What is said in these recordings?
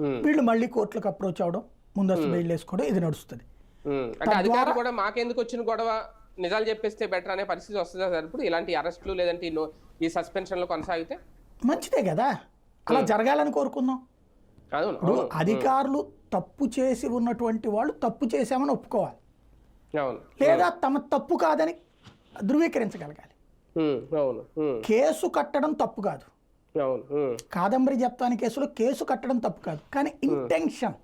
వీళ్ళు మళ్ళీ కోర్టులకు అప్రోచ్ అవడం ముందస్తు బెయిల్ వేసుకోవడం ఇది నడుస్తుంది. అధికారులు కూడా మాకెందుకు వచ్చిన గొడవ నిజాలు చెప్పేస్తే బెటర్ అనే పరిస్థితి వస్తుందా సార్? ఇప్పుడు ఇలాంటి అరెస్టులు లేదంటే ఈ సస్పెన్షన్లు కొనసాగితే? మంచిదే కదా. అలా జరగాలని కోరుకుందాం. ఇప్పుడు అధికారులు తప్పు చేసి ఉన్నటువంటి వాళ్ళు తప్పు చేశామని ఒప్పుకోవాలి. అవును. లేదా తమ తప్పు కాదని ధృవీకరించగలగాలి. కేసు కట్టడం తప్పు కాదు. కాదంబరి జప్తాని కేసులో కేసు కట్టడం తప్పు కాదు. కానీ ఇంటెన్షన్.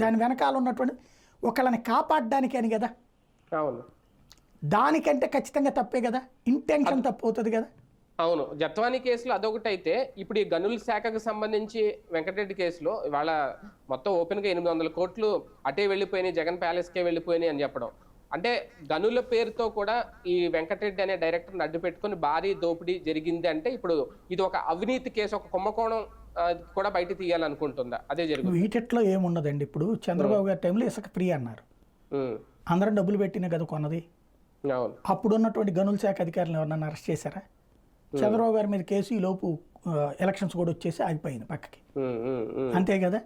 దాని వెనకాల ఉన్నటువంటి ఒకళ్ళని కాపాడడానికి అని కదా దానికంటే ఖచ్చితంగా తప్పే కదా? ఇంటెన్షన్ తప్పు అవుతుంది కదా? అవును. జత్వానీ కేసులో అదొకటి అయితే ఇప్పుడు ఈ గనుల శాఖకు సంబంధించి వెంకటరెడ్డి కేసులో ఇవాళ మొత్తం ఓపెన్గా ఎనిమిది వందల కోట్లు అటే వెళ్ళిపోయినాయి జగన్ ప్యాలెస్ కే వెళ్ళిపోయినాయి అని చెప్పడం. అంటే గనుల పేరుతో కూడా ఈ వెంకటరెడ్డి అనే డైరెక్టర్ అడ్డు పెట్టుకొని భారీ దోపిడీ జరిగింది అంటే ఇప్పుడు ఇది ఒక అవినీతి కేసు ఒక కుంభకోణం కూడా బయట తీయాలనుకుంటుందా? అదే జరుగుతుంది. వీటిట్లో ఏముండదండి? ఇప్పుడు చంద్రబాబు గారి టైంలో ఇసుక ఫ్రీ అన్నారు. అందరం డబ్బులు పెట్టిన కదా కొన్నది. అప్పుడు ఉన్నటువంటి గనుల శాఖ అధికారులు ఎవరన్నా అరెస్ట్ చేశారా? చంద్రబాబు గారి మీద కేసు ఈ లోపు ఎలక్షన్స్ కూడా వచ్చేసి ఆగిపోయింది పక్కకి. అంతే కదా?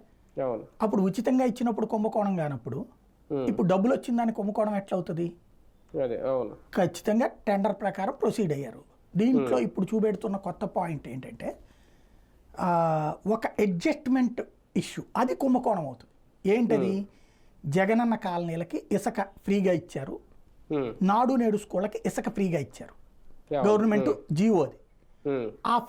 అప్పుడు ఉచితంగా ఇచ్చినప్పుడు కుంభకోణం కానప్పుడు ఇప్పుడు డబ్బులు వచ్చిన దానికి కుంభకోణం ఎట్లా అవుతుంది అదే అవును. ఖచ్చితంగా టెండర్ ప్రకారం ప్రొసీడ్ అయ్యారు. దీంట్లో ఇప్పుడు చూపెడుతున్న కొత్త పాయింట్ ఏంటంటే ఒక అడ్జస్ట్మెంట్ ఇష్యూ అది కుంభకోణం అవుతుంది. ఏంటది? జగనన్న కాలనీలకి ఇసుక ఫ్రీగా ఇచ్చారు. నాడు నేడు స్కూళ్ళకి ఇసుక ఫ్రీగా ఇచ్చారు. గవర్నమెంట్ జీవోది. ఉమ్, ఆ